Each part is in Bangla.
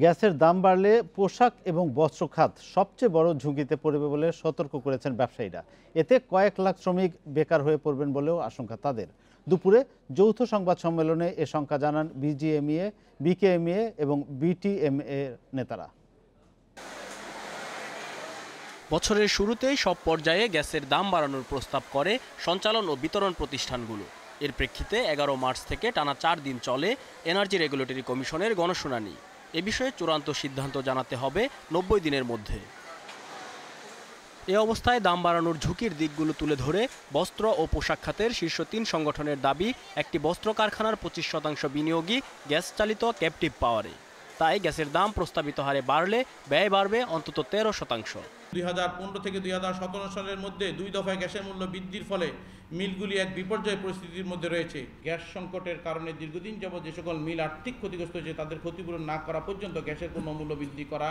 গ্যাসের দাম বাড়লে পোশাক এবং বস্ত্র খাত সবচেয়ে বড় ঝুঁকিতে পড়বে বলে সতর্ক করেছেন ব্যবসায়ীরা। এতে কয়েক লাখ শ্রমিক বেকার হয়ে পড়বেন বলেও আশঙ্কা তাদের। দুপুরে যৌথ সংবাদ সম্মেলনে এ শঙ্কা জানান বিজিএমইএ, বিকেএমইএ এবং বিটিএমএ নেতারা। বছরের শুরুতেই সব পর্যায়ে গ্যাসের দাম বাড়ানোর প্রস্তাব করে সঞ্চালন ও বিতরণ প্রতিষ্ঠানগুলো। এর প্রেক্ষিতে এগারো মার্চ থেকে টানা চার দিন চলে এনার্জি রেগুলেটরি কমিশনের গণশুনানি। এ বিষয়ে চূড়ান্ত সিদ্ধান্ত জানাতে হবে নব্বই দিনের মধ্যে। এ অবস্থায় দাম বাড়ানোর ঝুঁকির দিকগুলো তুলে ধরে বস্ত্র ও পোশাক খাতের শীর্ষ তিন সংগঠনের দাবি, একটি বস্ত্র কারখানার পঁচিশ শতাংশ বিনিয়োগই গ্যাস চালিত ক্যাপটিভ পাওয়ারে তাই গ্যাসের দাম প্রস্তাবিত হারে বাড়লে ব্যয় বাড়বে অন্তত তেরো শতাংশ। দুই হাজার পনেরো থেকে দুই হাজার সতেরো সালের মধ্যে দুই দফায় গ্যাসের মূল্য বৃদ্ধির ফলে মিলগুলি এক বিপর্যয় পরিস্থিতির মধ্যে রয়েছে। গ্যাস সংকটের কারণে দীর্ঘদিন যাবৎ যে সকল মিল আর্থিক ক্ষতিগ্রস্ত হয়েছে তাদের ক্ষতিপূরণ না করা পর্যন্ত গ্যাসের কোনো মূল্য বৃদ্ধি করা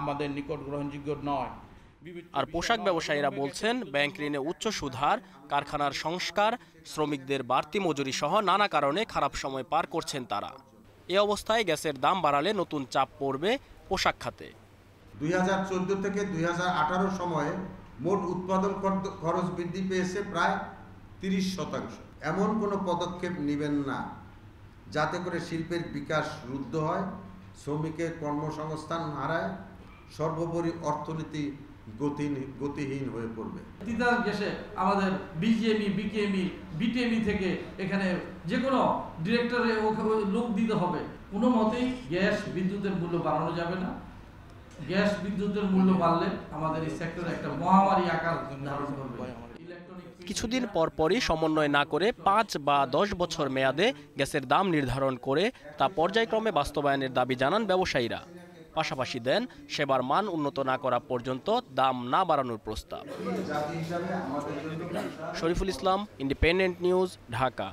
আমাদের নিকট গ্রহণযোগ্য নয়। আর পোশাক ব্যবসায়ীরা বলছেন ব্যাংক ঋণে উচ্চ সুধার কারখানার সংস্কার শ্রমিকদের বাড়তি মজুরি সহ নানা কারণে খারাপ সময় পার করছেন তারা। এ অবস্থায় গ্যাসের দাম বাড়ালে নতুন চাপ পড়বে পোশাক খাতে। দুই হাজার চোদ্দ থেকে দু হাজার আঠারো সময়ে মোট উৎপাদন খর- খরচ বৃদ্ধি পেয়েছে প্রায় তিরিশ শতাংশ। এমন কোনো পদক্ষেপ নেবেন না, যাতে করে শিল্পের বিকাশ রুদ্ধ হয়, শ্রমিকের কর্মসংস্থান হারায়, সর্বোপরি অর্থনীতি গতিহীন গতিহীন হয়ে পড়বে। তিতাস গ্যাসে আমাদের বিজিএমই বিকেএমই বিটিএমই থেকে এখানে যে কোনো ডিরেক্টরে লোক দিতে হবে। কোনো মতেই গ্যাস বিদ্যুতের মূল্য বাড়ানো যাবে না। গ্যাস বিদ্যুতের মূল্য বাড়লে আমাদের এই সেক্টরে একটা মহামারী আকার ধারণ করবে। কিছুদিন পর পরই সমন্বয় না করে পাঁচ বা দশ বছর মেয়াদে গ্যাসের দাম নির্ধারণ করে তা পর্যায়ক্রমে বাস্তবায়নের দাবি জানান ব্যবসায়ীরা। পাশাপাশি দেন সেবার মান উন্নত না করা পর্যন্ত দাম না বাড়ানোর প্রস্তাব। Shariful Islam independent news Dhaka